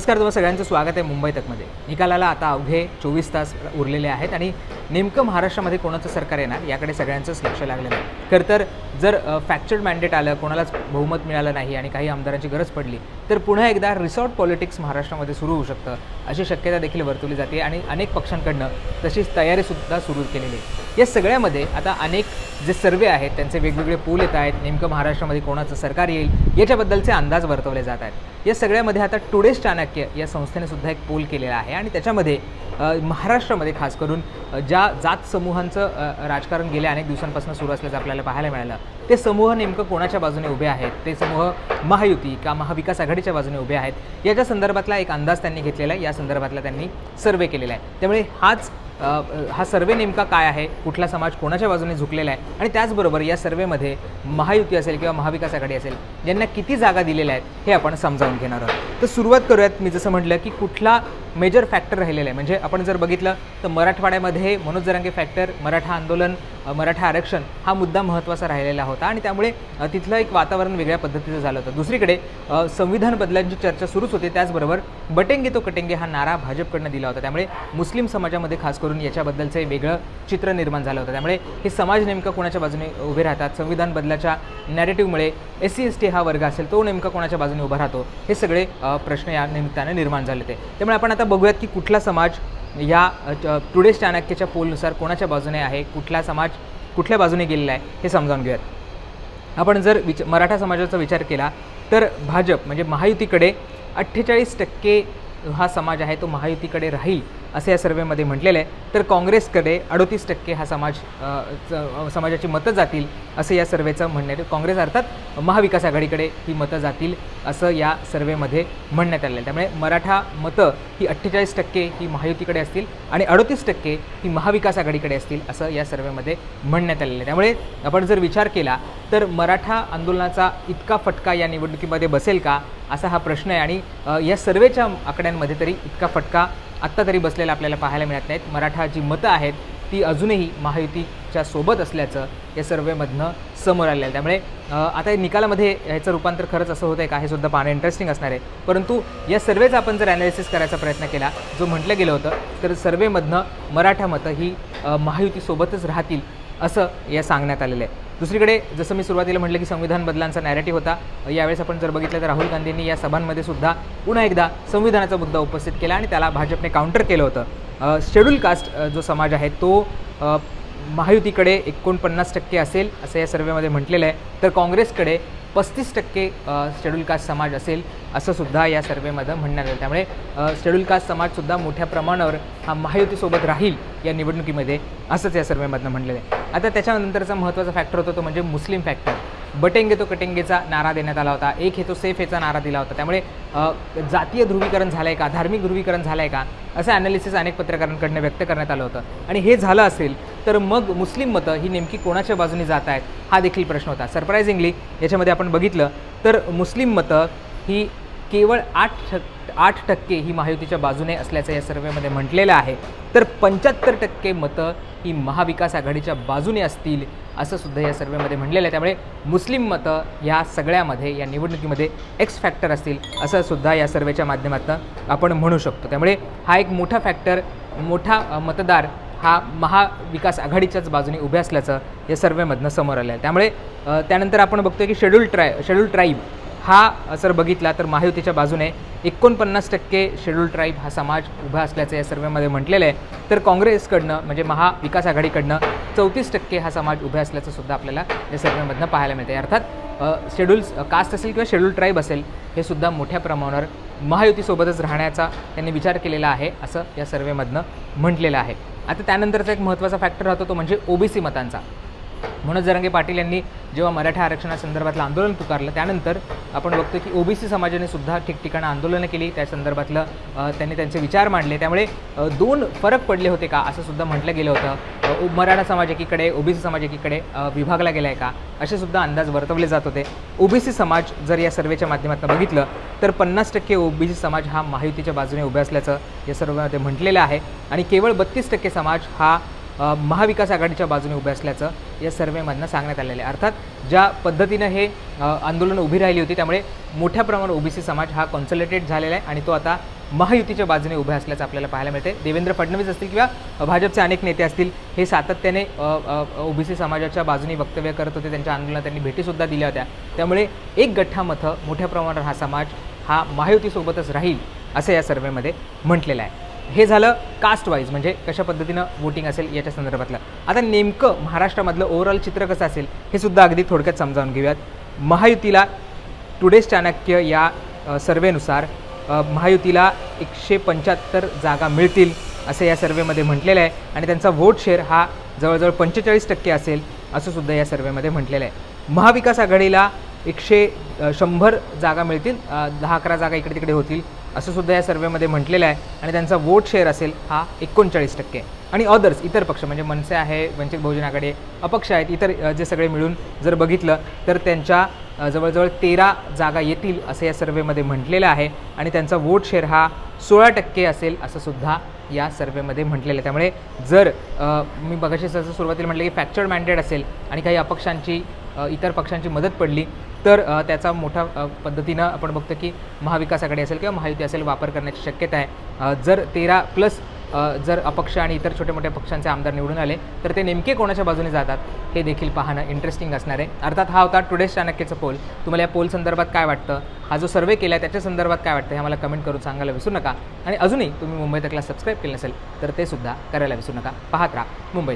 नमस्कार तुम्हाला सगळ्यांचं स्वागत आहे मुंबई तकमध्ये. निकालाला आता अवघे चोवीस तास उरलेले आहेत आणि नेमकं महाराष्ट्रामध्ये कोणाचं सरकार येणार याकडे सगळ्यांचंच लक्ष लागलेलं आहे. खरं तर जर फॅक्चर्ड मॅन्डेट आलं कोणालाच बहुमत मिळालं नाही आणि काही आमदारांची गरज पडली तर पुन्हा एकदा रिसॉर्ट पॉलिटिक्स महाराष्ट्रामध्ये सुरू होऊ शकतं अशी शक्यता देखील वर्तवली जाते आणि अनेक पक्षांकडनं तशीच तयारीसुद्धा सुरू केलेली आहे. या सगळ्यामध्ये आता अनेक जे सर्वे आहेत त्यांचे वेगवेगळे पोल येत आहेत नेमकं महाराष्ट्रामध्ये कोणाचं सरकार येईल याच्याबद्दलचे अंदाज वर्तवले जात आहेत. या सगळ्यामध्ये आता टुडेज चाणक्य या संस्थेने सुद्धा एक पोल केलेला आहे. आणि त्याच्यामध्ये महाराष्ट्रामध्ये खास करून ज्या जात समूहांचं राजकारण गेल्या अनेक दिवसांपासून सुरू असल्याचं आपल्याला पाहायला मिळालं ते समूह नेमकं कोणाच्या बाजूने उभे आहेत? ते समूह महायुती का महाविकास आघाडीच्या बाजूने उभे आहेत? याच्या संदर्भातला एक अंदाज त्यांनी घेतलेला आहे. या संदर्भातला त्यांनी सर्वे केलेला आहे. त्यामुळे हाच हा सर्वे नेमका काय आहे? कुठला समाज कोणाच्या बाजूने झुकलेला आहे? आणि त्याचबरोबर या सर्वेमध्ये महायुती असेल किंवा महाविकास आघाडी असेल यांना किती जागा दिलेल्या आहेत हे आपण समजावून घेणार आहोत. तर सुरुवात करूयात मी जसं म्हटलं की कुठला मेजर फॅक्टर राहिलेला आहे. म्हणजे आपण जर बघितलं तर मराठवाड्यामध्ये मनोज जरांगे फॅक्टर मराठा आंदोलन मराठा आरक्षण हा मुद्दा महत्त्वाचा राहिलेला होता आणि त्यामुळे तिथलं एक वातावरण वेगळ्या पद्धतीचं झालं होतं. दुसरीकडे संविधान बदलांची चर्चा सुरूच होती त्याचबरोबर बटेंगे तो कटेंगे हा नारा भाजपकडनं दिला होता. त्यामुळे मुस्लिम समाजामध्ये खास करून याच्याबद्दलचं एक वेगळं चित्र निर्माण झालं होतं. त्यामुळे हे समाज नेमका कोणाच्या बाजूने उभे राहतात? संविधान बदलाच्या नॅरेटिव्हमुळे एस सी एस टी हा वर्ग असेल तो नेमका कोणाच्या बाजूने उभा राहतो? हे सगळे प्रश्न या निमित्ताने निर्माण झाले होते. त्यामुळे आपण आता बघूयात की कुठला समाज या टुडेज चाणक्याच्या पोलनुसार कोणाच्या बाजूने आहे कुठला समाज कुठल्या बाजूने गेलेला आहे हे समजावून घेऊयात. आपण जर विच मराठा समाजाचा विचार केला तर भाजप म्हणजे महायुतीकडे अठ्ठेचाळीस टक्के हा समाज आहे तो महायुतीकडे राहील. असं या सर्वेमध्ये म्हटलेलं आहे. तर काँग्रेसकडे अडोतीस टक्के हा समाज समाजाची मतं जातील असं या सर्वेचं म्हणणं आहे. काँग्रेस अर्थात महाविकास आघाडीकडे ही मतं जातील असं या सर्वेमध्ये म्हणण्यात आलेलं आहे. त्यामुळे मराठा मतं ही अठ्ठेचाळीस टक्के ही महायुतीकडे असतील आणि अडोतीस टक्के ही महाविकास आघाडीकडे असतील असं या सर्वेमध्ये म्हणण्यात आलेलं आहे. त्यामुळे आपण जर विचार केला तर मराठा आंदोलनाचा इतका फटका या निवडणुकीमध्ये बसेल का? असा हा प्रश्न आहे आणि या सर्वेच्या आकड्यांमध्ये तरी इतका फटका आत्ता तरी बसलेल्या आपल्याला पाहायला मिळत नाहीत. मराठा जी मतं आहेत ती अजूनही महायुतीच्या सोबत असल्याचं या सर्वेमधनं समोर आलेलं आहे. त्यामुळे आता निकालामध्ये ह्याचं रूपांतर खरंच असं होतं आहे का हे सुद्धा पाहणं इंटरेस्टिंग असणार आहे. परंतु या सर्वेचा आपण जर ॲनालिसिस करायचा प्रयत्न केला जो म्हटलं गेलं होतं तर सर्वेमधनं मराठा मतं ही महायुतीसोबतच राहतील असं या सांगण्यात आलेलं आहे. दुसरीकडे जसं मी सुरुवातीला म्हटलं की संविधान बदलांचा नॅरेटिव्ह होता यावेळेस आपण जर बघितलं तर राहुल गांधींनी या सभांमध्ये सुद्धा पुन्हा एकदा संविधानाचा मुद्दा उपस्थित केला आणि त्याला भाजपने काउंटर केलं होतं. शेड्यूल कास्ट जो समाज आहे तो महायुतीकडे एकोणपन्नास टक्के असेल असं या सर्वेमध्ये म्हटलेलं आहे. तर काँग्रेसकडे पस्तीस टक्के शेड्यूल कास्ट समाज असेल असं सुद्धा या सर्वेमध्ये म्हणण्यात आलं. त्यामुळे शेड्यूल कास्ट समाजसुद्धा मोठ्या प्रमाणावर हा महायुतीसोबत राहील या निवडणुकीमध्ये असंच या सर्वेमधनं म्हटलेलं आहे. आता त्याच्यानंतरचा महत्त्वाचा फॅक्टर होता तो म्हणजे मुस्लिम फॅक्टर बटेंगे तो कटेंगेचा नारा देण्यात आला होता एक हे तो सेफ याचा नारा दिला होता. त्यामुळे जातीय ध्रुवीकरण झालं आहे का धार्मिक ध्रुवीकरण झालं आहे का असं ॲनालिसिस अनेक पत्रकारांकडनं व्यक्त करण्यात आलं होतं. आणि हे झालं असेल तर मग मुस्लिम मतं ही नेमकी कोणाच्या बाजूने जात आहेत हा देखील प्रश्न होता. सरप्रायझिंगली याच्यामध्ये आपण बघितलं तर मुस्लिम मतं ही केवळ आठ आठ टक्के ही महायुतीच्या बाजूने असल्याचं या सर्वेमध्ये म्हटलेलं आहे. तर पंच्याहत्तर टक्के मतं ही महाविकास आघाडीच्या बाजूने असतील असं सुद्धा या सर्वेमध्ये म्हटलेलं आहे. त्यामुळे मुस्लिम मतं या सगळ्यामध्ये या निवडणुकीमध्ये एक्स फॅक्टर असतील असं सुद्धा या सर्वेच्या माध्यमातून आपण म्हणू शकतो. त्यामुळे हा एक मोठा फॅक्टर मोठा मतदार हा महाविकास आघाडीच्याच बाजूने उभे असल्याचं या सर्वेमधनं समोर आलं आहे त्यामुळे त्यानंतर आपण बघतोय की शेड्यूल ट्राय शेड्यूल ट्राईब हा जर बघितला तर महायुतीच्या बाजूने एकोणपन्नास टक्के शेड्यूल ट्राईब हा समाज उभा असल्याचं या सर्वेमध्ये म्हटलेलं आहे. तर काँग्रेसकडनं म्हणजे महाविकास आघाडीकडनं चौतीस टक्के हा समाज उभे असल्याचं सुद्धा आपल्याला या सर्वेमधनं पाहायला मिळते अर्थात शेड्यूल कास्ट असेल किंवा शेड्यूल ट्राईब असेल हे सुद्धा मोठ्या प्रमाणावर महायुतीसोबतच राहण्याचा त्यांनी विचार केलेला आहे असं या सर्वेमधनं म्हटलेलं आहे. आता त्यानंतरचा एक महत्त्वाचा फॅक्टर राहतो तो म्हणजे ओबीसी मतांचा. म्हणून जरंगे पाटील यांनी जेव्हा मराठा आरक्षणासंदर्भातलं आंदोलन पुकारलं त्यानंतर आपण बघतो की ओबीसी समाजाने सुद्धा ठिकठिकाणं आंदोलनं केली. त्या संदर्भातलं त्यांनी त्यांचे विचार मांडले. त्यामुळे दोन फरक पडले होते का? असं सुद्धा म्हटलं गेलं होतं. ओ- मराठा समाज एकीकडे ओबीसी समाज एकीकडे विभागला गेला आहे का? असे सुद्धा अंदाज वर्तवले जात होते. ओबीसी समाज जर या सर्वेच्या माध्यमातून बघितलं तर पन्नास टक्के ओबीसी समाज हा महायुतीच्या बाजूने उभे असल्याचं या सर्वांमध्ये म्हटलेलं आहे. आणि केवळ बत्तीस टक्के समाज हा महाविकास आघाडीच्या बाजूने उभे असल्याचं या सर्वेमधनं सांगण्यात आलेलं आहे. अर्थात ज्या पद्धतीनं हे आंदोलन उभी राहिली होती त्यामुळे मोठ्या प्रमाणावर ओबीसी समाज हा कॉन्सन्ट्रेटेड झालेला आहे आणि तो आता महायुतीच्या बाजूने उभे असल्याचं आपल्याला पाहायला मिळते देवेंद्र फडणवीस असतील किंवा भाजपचे अनेक नेते असतील हे सातत्याने ओबीसी समाजाच्या बाजूने वक्तव्य करत होते त्यांच्या आंदोलनात त्यांनी भेटीसुद्धा दिल्या होत्या. त्यामुळे एक गठ्ठामथं मोठ्या प्रमाणावर हा समाज हा महायुतीसोबतच राहील असं या सर्वेमध्ये म्हटलेलं आहे. हे झालं कास्ट वाईज म्हणजे कशा पद्धतीनं वोटिंग असेल याच्या संदर्भातलं. आता नेमकं महाराष्ट्रामधलं ओव्हरऑल चित्र कसं असेल हे सुद्धा अगदी थोडक्यात समजावून घेऊयात. महायुतीला टुडेज चाणक्य या सर्वेनुसार महायुतीला एकशे पंच्याहत्तर जागा मिळतील असं या सर्वेमध्ये म्हटलेलं आहे. आणि त्यांचा वोट शेअर हा जवळजवळ पंचेचाळीस टक्के असेल असं सुद्धा या सर्वेमध्ये म्हटलेलं आहे. महाविकास आघाडीला एकशे शंभर जागा मिळतील दहा अकरा जागा इकडे तिकडे होतील. असं सुद्धा या सर्वेमध्ये म्हटलेलं आहे. आणि त्यांचा वोट शेअर असेल हा एकोणचाळीस टक्के. आणि अदर्स इतर पक्ष म्हणजे मनसे आहे वंचित बहुजन आघाडी अपक्ष आहेत इतर जे सगळे मिळून जर बघितलं तर त्यांच्या जवळजवळ तेरा जागा येतील असं या सर्वेमध्ये म्हटलेलं आहे. आणि त्यांचा वोट शेअर हा सोळा टक्के असेल असं सुद्धा या सर्वेमध्ये म्हटलेलं आहे. त्यामुळे जर मी बघाशी जसं सुरुवातीला म्हटलं की फॅक्चर्ड मॅन्डेट असेल आणि काही अपक्षांची इतर पक्षांची मदत पडली तर त्याचा मोठ्या पद्धतीनं आपण बघतो की महाविकास आघाडी असेल किंवा महायुती असेल वापर करण्याची शक्यता आहे. जर तेरा प्लस जर अपक्ष आणि इतर छोट्या मोठ्या पक्षांचे आमदार निवडून आले तर ते नेमके कोणाच्या बाजूने जातात हे देखील पाहणं इंटरेस्टिंग असणार आहे. अर्थात हा होता टुडेज चाणक्यचा पोल तुम्हाला या पोल संदर्भात काय वाटतं? हा जो सर्वे केला आहे त्याच्या संदर्भात काय वाटतं? हे मला कमेंट करून सांगायला विसरू नका. आणि अजूनही तुम्ही मुंबई तकला सबस्क्राईब केलं नसेल तर ते सुद्धा करायला विसरू नका. पाहत राहा मुंबई